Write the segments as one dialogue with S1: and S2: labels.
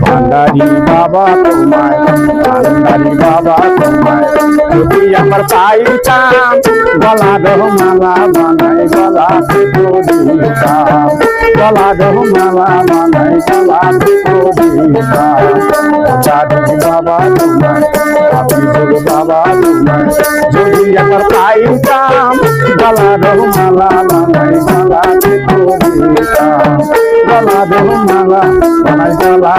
S1: ভান্ডারি বাবা তোমায় ভান্ডারি বাবা তোমায়। যদি আমার পাইতাম গলা রহ মালা বানাই গলা দিতাম গলা রহ মালা বানাই গলা দিতাম বাবা তোমায় হাবিবুল বাবা তোমায়, যদি আমার পাইতাম গলা রহ মালা বানাই রহ মালা বানাই গলা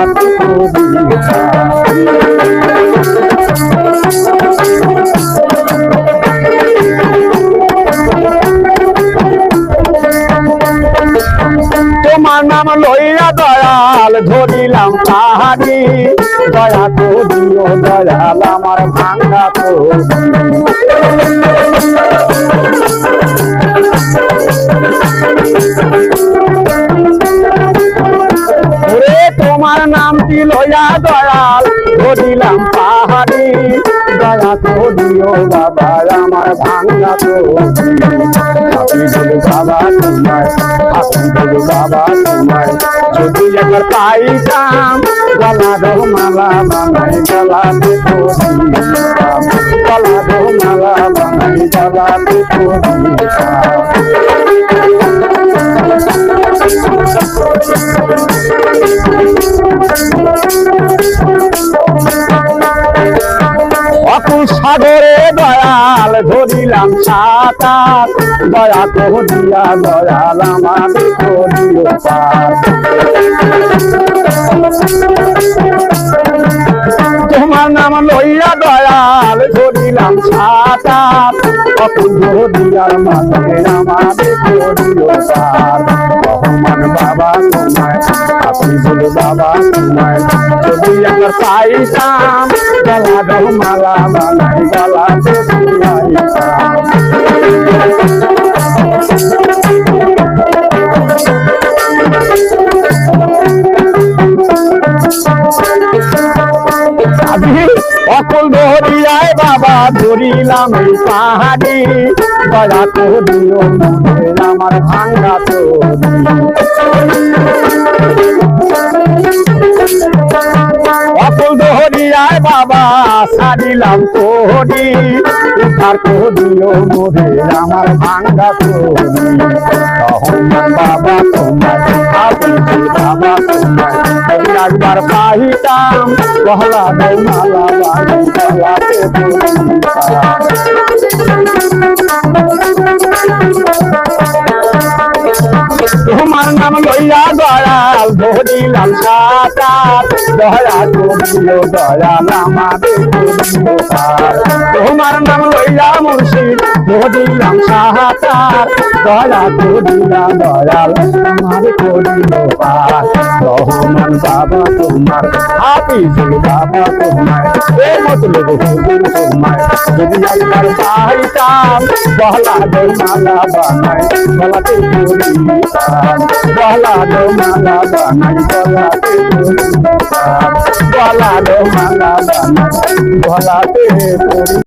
S1: তোমার নাম লইয়া দয়াল ধরিলাম পাহাড়ি দয়া তো দিও, দয়াল আমার ভাঙ্গা তো। তোমার নামটি লইয়া দয়াল, ধরিলাম পাহাড়ি। দয়া দিও বাবা, আমার ভাঙ্গা তো বাবা তোমায় হাফিজুল বাবা তোমায়। যদি একবার পাইতাম গলা দো মালা বানাই গলা দেখো গলা দো মালা বানাই গলা দেখো সাগরে দয়াল ধরিলাম সাঁতার। দয়া করিয়া দয়াল আমার পার। তোমার নাম লইয়া দয়াল ধরিলাম সাঁতার। করিও পার। রহমান বাবা তোমায় হাফিজুল বাবা তোমায়। যদি আমার পাইতাম গলা দহ মালা বানাই গলা দেখাইতাম আজি অকল ধরিয়ায় বাবা ধরিলাম এই পাহাড়ি দয়া করিও মনের আমার ভাঙ্গা তো বাবা দিলাম তোরি উদ্ধার করিও মোরে, আমার ভাঙ্গা তোরি তখন বাবা তোমার একবার পাহিতাম দৌমালা বাড়ি তোমার ধরিলাম সাতার দয়া করিল দয়াল আমাদের। তোমার নাম লইয়া মুর্শিদ ধরিলাম সাহাতার দয়া করিলা দয়াল আমার করিল পার। রহমান বাবা তোমার, হাফিজুল বাবা তোমার এ মতলব হুজুর তোমার। যদি একবার পাইতাম বহলা দো মালা বানাই গলাতে করি বহলা দো মালা বানাই গলাতে করি বহলা দো মালা বানাই গলাতে করি